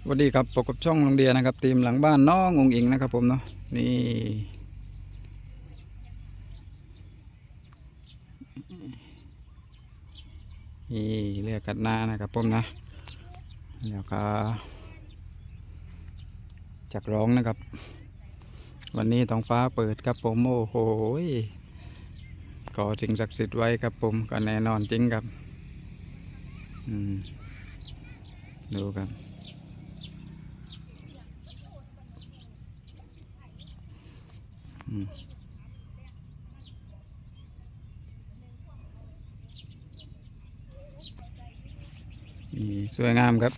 สวัสดีครับพบกับช่องโรงเรียนะครับทีมหลังบ้านน้ององอิงนะครับผมเนาะนี่นี่เลือกกัดหน้านะครับผมนะแล้วก็จักร้องนะครับ วันนี้ท้องฟ้าเปิดครับผมโอ้โหยก่อสิ่งศักดิ์สิทธิ์ไว้ครับผมก็แน่นอนจริงครับ อืม ดูกัน อืมนี่สวยงามครับ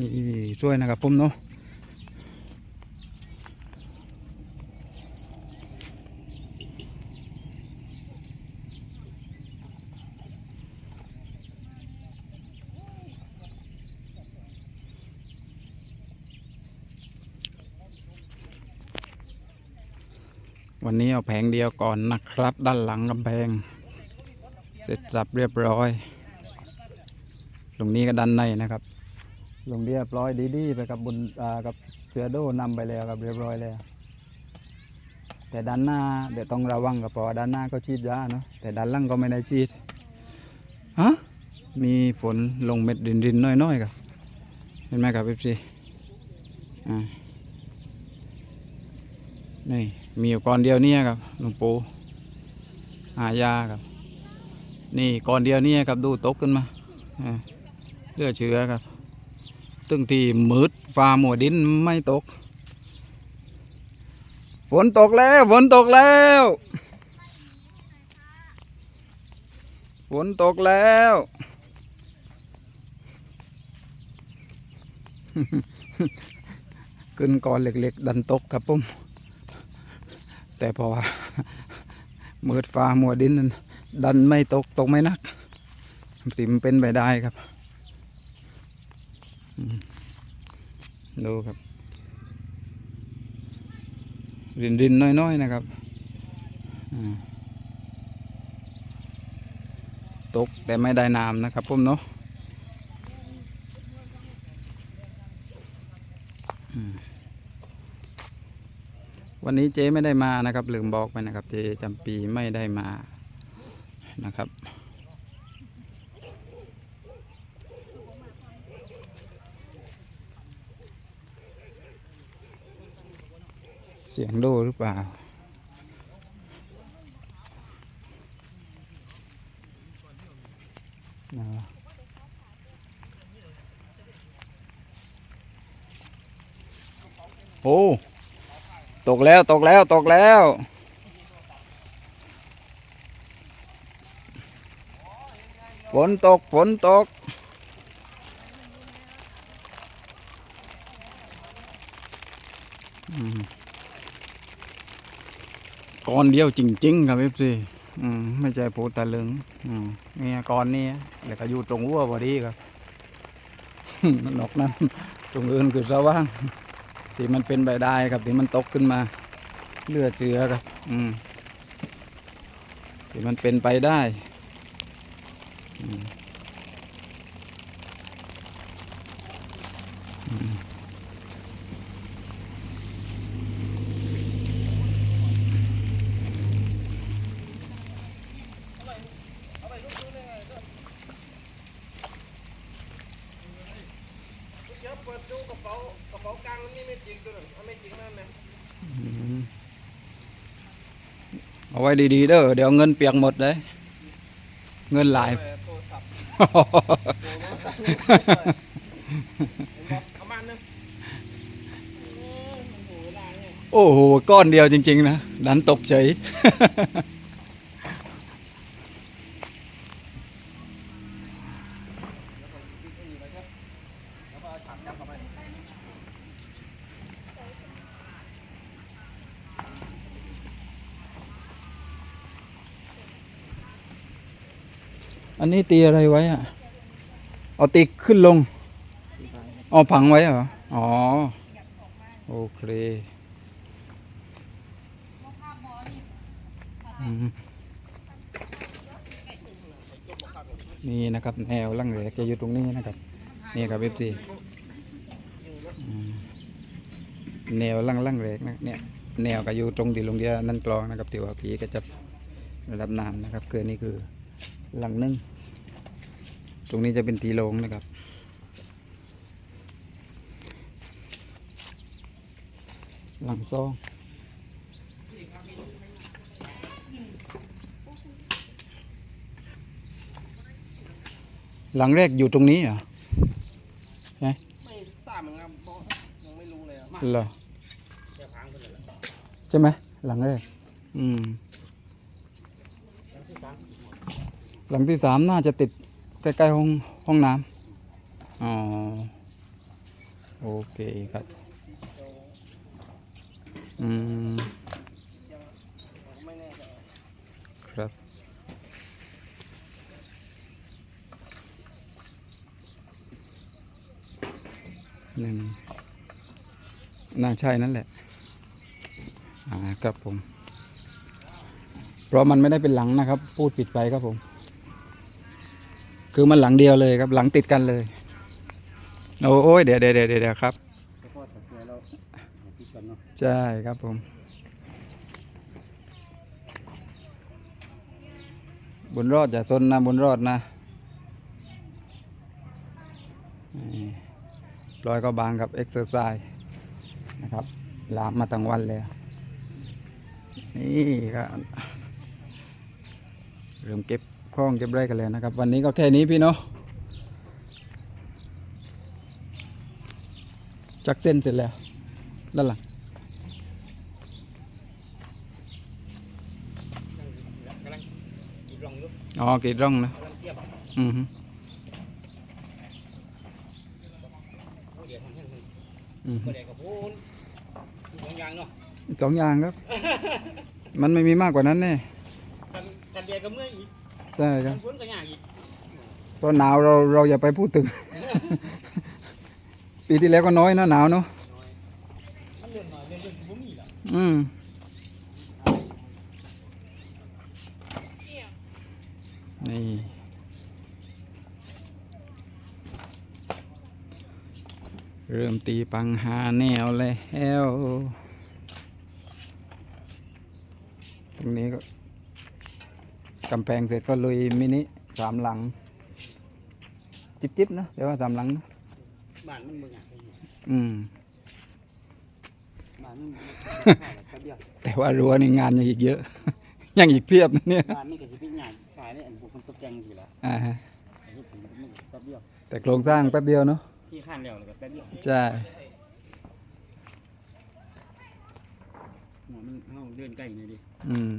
นี่ช่วยนะครับผมเนาะวันนี้เอาแผงเดียวก่อนนะครับ ด้านหลังกำแพง เสร็จสับเรียบร้อย ตรงนี้ก็ด้านในนะครับ ลงเรียบร้อยดีๆไปกับบนอ่ากับเสือโดนำไปแล้วครับเรียบร้อยแล้ว แต่ด้านหน้าเดี๋ยวต้องระวังกับเพราะว่าด้านหน้าก็ฉีดยาเนาะแต่ด้านล่างก็ไม่ได้ฉีดฮะมีฝนลงเม็ดรินๆน้อยๆครับเห็นไหมครับพี่ซีอ่านี่มีอยู่ก้อนเดียวเนี่ยครับหลวงปู่หายาครับ นี่ก้อนเดียวเนี่ยครับดูตกขึ้นมาอ่าเลือดเชื้อครับ ตึงที่มืดฟ้าหมัวดินไม่ตก ฝนตกแล้วฝนตกแล้วฝนตกแล้วขึ้นก้อนเล็กๆ ดันตกครับผมแต่พอมืดฟ้ามัวดินนั้นดันไม่ตกตกไม่นักติมนเป็นไปได้ครับ ดูครับ รินรินๆน้อยๆนะครับตกแต่ไม่ได้น้ำนะครับผมเนาะวันนี้เจ๊ไม่ได้มานะครับ ลืมบอกไปนะครับ เจ๊จำปีไม่ได้มานะครับ สียงโดหรือเปล่า โอ้ ตกแล้วตกแล้วตกแล้วฝนตกฝนตก อืม ก้อนเดียวจริง ๆ ครับเอฟซีไม่ใช่พูดตะลึงอืมเนี่ยก้อนนี้เดี๋ยวก็อยู่ตรงหัวพอดีครับนอกนั้นตรงอื่นคือสว่างที่มันเป็นใบได้ครับที่มันตกขึ้นมาเลือดเชื้อครับ อืมที่มันเป็นไปได้ อืมอืม เดี๋ยวเปิดดูกระเป๋ากระเป๋ากลางมันนี่ไม่จริงตัวหนึ่งเอาไม่จริงนั่นไหม เอาไว้ดีๆเด้อเดี๋ยวเงินเปียกหมดเลยเงินหลายโอ้โห ก้อนเดียวจริง ๆ นะ ดันตกเฉย อันนี้ตีอะไรไว้อะเอาตีขึ้นลงเอาพังไว้เหรอ อ๋อ โอเคนี่นะครับ แนวลังเหลกจะอยู่ตรงนี้นะครับ นี่ครับเอฟซีแนวลังลังเหลกนะเนี่ยแนวก็อยู่ตรงที่ลงเดียนั่นกลองนะครับที่ว่าผีก็จะระดับน้ำนะครับคือนี่คือ หลังหนึง ตรงนี้จะเป็นตีโลงนะครับ หลังซองหลังแรกอยู่ตรงนี้เหรอไม่ทราบเหมือนกันเพราะยังไม่รู้เลยอะเหรอแค่พังคนละใช่ไหมหลังแรก อืม หลังที่สามน่าจะติดใกล้ๆห้องห้องน้ำอ๋อโอเคครับ อืม ครับหนึ่งน่าใช่นั่นแหละ อ่า ครับผม เพราะมันไม่ได้เป็นหลังนะครับ พูดผิดไปครับผม คือมันหลังเดียวเลยครับ หลังติดกันเลย โอ้ยเดี๋ยวเดี๋ยวเดี๋ยวเดดครับใช่ครับผมบุญรอดอย่าซนนะบุญรอดนะร้อยก็บางกับเอ็กซ์เซอร์ไซส์นะครับลามมาทั้งวันเลย นี่ก็เริ่มเก็บ คล้องเก็บไรกันเลยนะครับ วันนี้ก็แค่นี้พี่เนาะจักเส้นเสร็จแล้วด้านหลังกำลังกีดลองอยู่อ๋อกรีดร่องนะกำลังเทียบอือฮึเดี๋ยวทำให้มันอือฮึก็เดี๋ยวกับพูนสองอย่างเนาะสองอย่างครับ มันไม่มีมากกว่านั้นแน่กันกันเดียวกับเมื่ออีก ใช่คกัรับนพ้นกันอย่างอีกเพราะหนาวเราเราอย่าไปพูดถึง ปีที่แล้วก็น้อยนะหนาวเนาะน้อยมันเลื่อนหน่อยเลื่อนเลื่อนผมมีแล้วอืมนี่เริ่มตีปังหาแนวแล้ว ตรงนี้ก็ กำแพงเสร็จก็ลุยมินิสามหลัง จิบจิบๆนะเดี๋ยวว่าสามหลังนะบ้านมันบ่อยากอืมบ้านมันแป๊บเดียวแต่ว่ารั้วนี่งานยังอีกเยอะ ยังอีกเพียบนะเนี่ยบ้านนี่ก็จะเป็นงานสายนี่อันพวกคนตกแต่งอยู่แล้วอ่าฮะอันนี้ผมมันแป๊บเดียวแต่โครงสร้างแป๊บเดียวเนาะที่ข้านแล้วแล้วก็แป๊บเดียวใช่หมอมันเอาเดินใกล้หน่อยดิอืม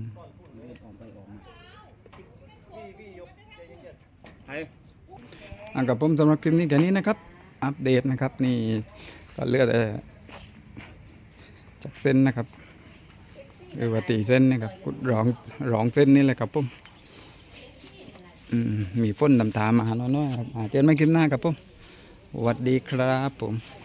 เดินออกไปออกมาไป อะกับผมสำหรับคลิปนี้แค่นี้นะครับ อัปเดตนะครับนี่ก็เลือดจากเส้นนะครับหรือว่าตีเส้นนะครับกุดร้องร้องเส้นนี่แหละครับผมมมีฝนดำตามมาน้อยๆครับเจอกันใหม่คลิปหน้าครับผมสวัสดีครับผม